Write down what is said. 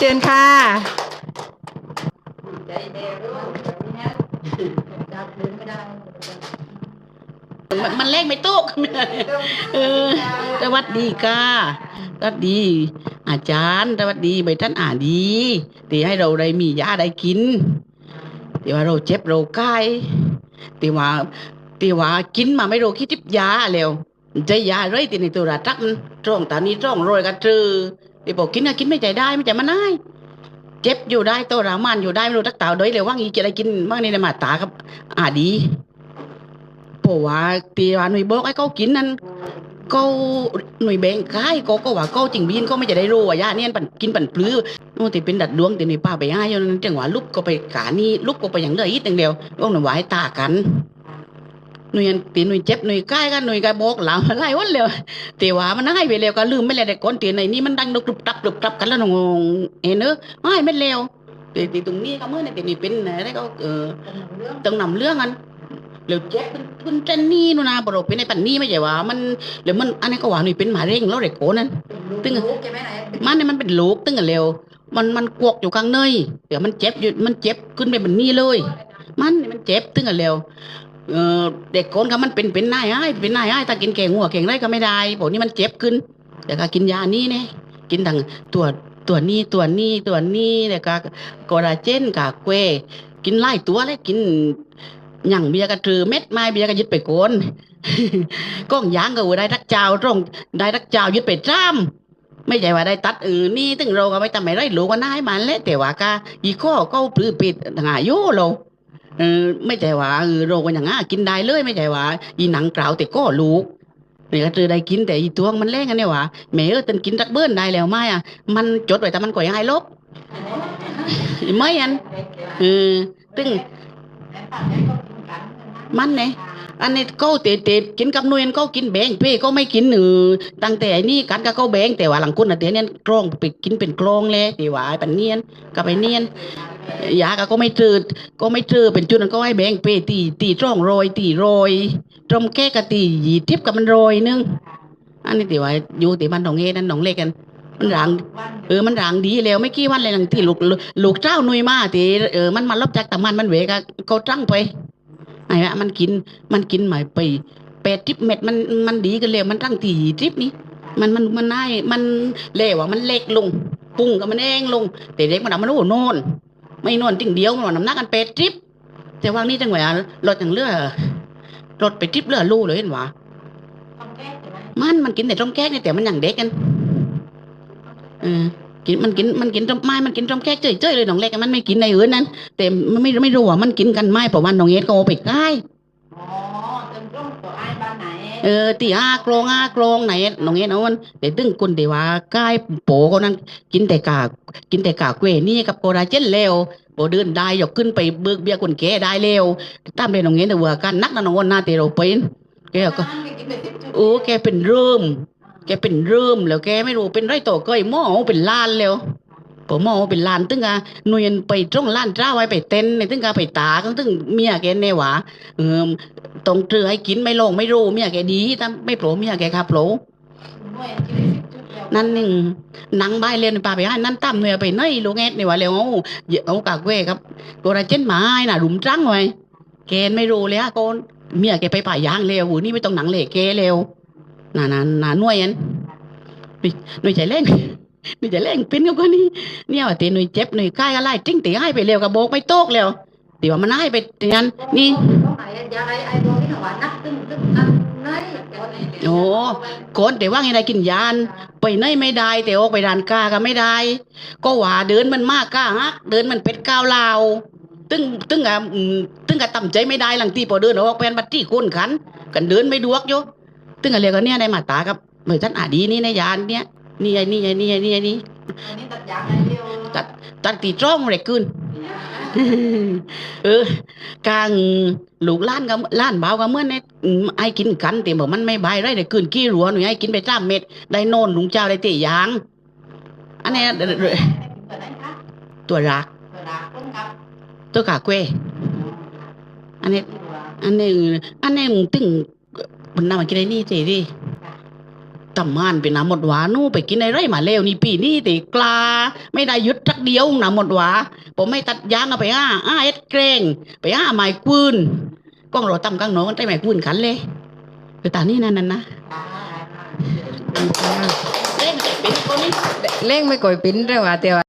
เชิญค่ะมันมันเลขไม่ตกเออสวัสดีค่ะสวัสดี อาจารย์สวัสดีใบท่านอ่านดีที่ให้เราได้มียาได้กินที่ว่าเราเจ็บเราไข้ที่ว่าที่ว่ากินมาไม่รู้คิดทิบยาแล้วใจยาเลยที่ในตัวรัตักมันจ้องตานี้จ้องโรยกันเจอ ที่บอกกินนะกินไม่ใจได้ไม่ใจมันได้เจ็บอยู่ได้โตรามานอยู่ได้ไม่รู้ตักเต่าด้วยเลยว่างอีจะได้กินบ้างในมาตาครับ อ่าดีเพราะว่าตีว่าหน่วยบอกให้เขากินนั้นเขาหน่วยแบ่งกายก็ก็ว่าเขาจริงบินเขาไม่จะได้รู้ว่ายาเนี่ยปั่นกินปั่นปลื้อโอ้ที่เป็นดัดดวงที่หน่วยป้าไปให้อยู่นั้นจังหวะลุกก็ไปกานี่ลุกก็ไปอย่างเดียวอีกอย่างเดียวว่าหน่วยว่าให้ตากัน หน่วยตีหน่วยเจ็บหน่วยกายกันหน่วยกายบอกหลังอะไรวันเลยแต่ว่ามันให้ไปแล้วก็ลืมไม่แล้แต่ก่อนตีในนี้มันดังดุกตับดุกตับกันแล้วงงเอ็นเนอะไม่ไม่แล้วแต่ตีตรงนี้ก็เมื่อในตีนี้เป็นอะไรก็เออต้องนำเรื่องกันเดี๋ยวแจ็คเป็นคุณเจนนี่นูนนะบอกเราเป็นในปันนี่ไม่ใช่ว่ามันเดี๋ยวมันอันนี้ก็ว่าหนุยเป็นหมาเร่งแล้วเด็กโกนั่นตึ้งมันเนี่ยมันเป็นลูกตึงกันเร็วมันมันกวกอยู่กลางเนยเดี๋ยวมันเจ็บอยู่มันเจ็บขึ้นไปบบนี้เลย มันนี่มันเจ็บตึงกันเร็ว เออเด็กโกนก็มันเป็นเป็นนายไอ้ายเป็นนายไอ้ายถ้ากินแกงหัวแกงไรก็ไม่ได้บอกนี่มันเจ็บขึ้นเดี๋ยวก็กินยานี่เนี่ยกินทั้งตัวตัวนี้ตัวนี้ตัวนี้เดี๋ยวก็กอราเจนกากเกวกินไล่ตัวเลยกินหยั่งเบียร์ก็ถือเม็ดไม้เบียร์ก็ยึดไปโกนก้องยางก็ได้ทักเจ้าตรงได้ทักเจ้ายึดไปจ้ำไม่ใช่ว่าได้ตัดอื่นนี่ตึงเราก็ไม่ทำไม่ไรรู้ก็น่ายมันและแต่ว่าก็อีข้อก็ปลื้อปิดหาโยเรา เออไม่ใช่ว่าเออเราก็อย่างงั้นกินได้เลยไม่ใช่ว่าอีหนังกล่าวแต่ก็ลูกนี่ก็คือได้กินแต่อีตัวมันแรงกันเนี่ยว่าแม่เออตันกินรักเบิ้นได้แล้วไหมอะ มันจดไว้แต่มันก็ยังให้ลบไม่อันเออตึงมันเนี่ยอันนี้เขาเตะเตะกินกับหนวยเขากินแบงเป้เขาไม่กินหนือตั้งแต่นี่กันก็เขาแบงแต่ว่าหลังคนน่ะเดี๋ยวนี้กรองไปกินเป็นกรองเลยตีว่าไปันเนียนก็ไปเนียน ยาก็ก็ไม่เจืดก็ไม่เจืดเป็นจุดนั้นก็ให้แบงเปตีตีจ้องโรยตีโรยตรมแก้กะตีหยีทิพกับมันโรยนึงอันนี้ตีว่าอยู่ตีมันหนองเอนั่นหนองเล็กกัน มันรังเออมันรังดีแล้วไม่กี่วันเลยหลังที่ลูกลูกเจ้าหนุยมาตีเออมันมาลบจากตะมันมันเวกะเขาตั้งไปไอ้อะมันกินมันกินหมายไปแปดทิปเม็ดมันมันดีกันแล้วมันตั้งตีทิปนี้มันมันมันน่ายมันเละว่ะมันเล็กลงปุ้งกับมันเองลงแต่เด็กมันเอามันโอ้โน่น ไม่โน่นจริงเดียวมันว่าน้ำหนักกันแปดทิป แต่ว่านี่จังหวะรถอย่างเลือรถไปทิปเลือลู่เลยเห็นวะมันมันกินแต่ต้มแก๊กเนี่ยแต่มันอย่างเด็กกันเออกินมันกินมันกินต้มไม้มันกินต้มแก๊กเจ้ยๆเลยน้องเล็กอะมันไม่กินในอื่นนั้น แต่มันไม่ไม่รู้ว่ามันกินกันไหมเพราะว่าน้องเอ็ดก็เอาไปใกล้อ๋อเติมร่องตัวไอ้บ้านไหน เออตีห้ากรองห้ากรองไหนน้องเอ็ดเอามันแต่ตึงคนที่ว่าใกล้โปก็นั้นกินแต่กากินแต่กาเกวนี่กับโกราเจนเลวโบเดินได้ยกขึ้นไปเบิกเบี้ยคนแก่ได้เร็วตามเลยน้องเอ็ดแต่ว่ากันนักนะน้องวันหน้าแต่เราเป็นแกก็กินไปสิบจุดโอ้แกเป็นเริ่มแกเป็นเริ่มแล้วแกไม่รู้เป็นไรต่อเกยหม้อเป็นล้านแล้ว พอหม้อเป็นลานตึงอะหน่วยไปตรงลานเจ้าไว้ไปเต้นในตึงกะไปตาก็ตึงเมียแกแน่หวาเออตรงเตือให้กินไม่ลงไม่รู้เมียแกดีแต่ไม่โผล่เมียแกครับโผล่นั่นหนึ่งนังใบเรียนป่าไปให้นั่นตั้มหน่วยไปไหนลูกแอดในว่าแล้วเอาเยอะเอากากเว้ครับตัวไรเช่นหมาไอ้น่ะหลุมจังไว้แกไม่รู้เลยอะโกนเมียแกไปป่ายางเร็วหูนี่ไม่ต้องหนังเหล็กแกเร็วน่ะน่ะน่ะหน่วยอันหน่วยใจเล่น วยใจเล่งเป็นกับคนนี้เนี่ยว่าตีหน่ยเจ็บหน่ยใกล้อะไรจริงตีให้ไปเร็วกับโบกไม่โตกแล้วตีว่ามันให้ไปงั้นนี่ต้องไหนยาไอ้ไอ้ตัวที่หนูว่านักตึ้งตึ้งนั่นไหนโอ้ก่อนแต่ว่าไงได้กินยาน ไปไหนไม่ได้ แต่ออกไปร้านกาก็ไม่ได้ ก็ว่าเดินมันมากก้าฮักเดินมันเป็ดก้าวลาวตึงตึงอะตึงอะต่ำใจไม่ได้หลังที่พอเดินออกเป็นบัตรที่คนขัน กันเดินไม่ดวกอยู่ตึงอะเรียกว่าเนี่ยในมาตากับเหมือนท่านอาดีนี่ในยานเนี่ย นี่ไอ้นี่ไอ้นี่ไอ้นี่ไอ้นี่อันนี้ตัดยางไอ้เดียวตัดตีจ้องเลยขึ้นเออกลางลูกล้านกับล้านเบากับเมื่อเนี่ยอืมไอ้กินกันแต่บอกมันไม่บายไรเดี๋ยวคืนกี้รัวหนูไอ้กินไปจ้ามเม็ดได้โน่นลุงเจ้าได้เตะยาง อันเนี้ยเดี๋ยวเดี๋ยวตัวไหนคะตัวรักตัวดาต้นกับตัวกาเกวอันนี้อันนี้อันนี้มึงตึงมันนำมากินได้นี่เจดิ ทำงานเป็นน้ำหมดหวานู่ไปกินอะไรมาแล้วนี่ปีนี้ตีกลา ไม่ได้หยุดทักเดียวน้ำหมดหวาผมไม่ตัดยางเอาไปอ้าอ้าเอ็ดเกรงไปอ้าไม้กวืนก้องเราตำกังหนองกันได้ไม้กวืนขันเลยไปตานี่นั่นนั่นนะเล่นแต่เป็นคนนี้เล่งไม่ก่อยปิ้นเรื่องว่าแต่ว่า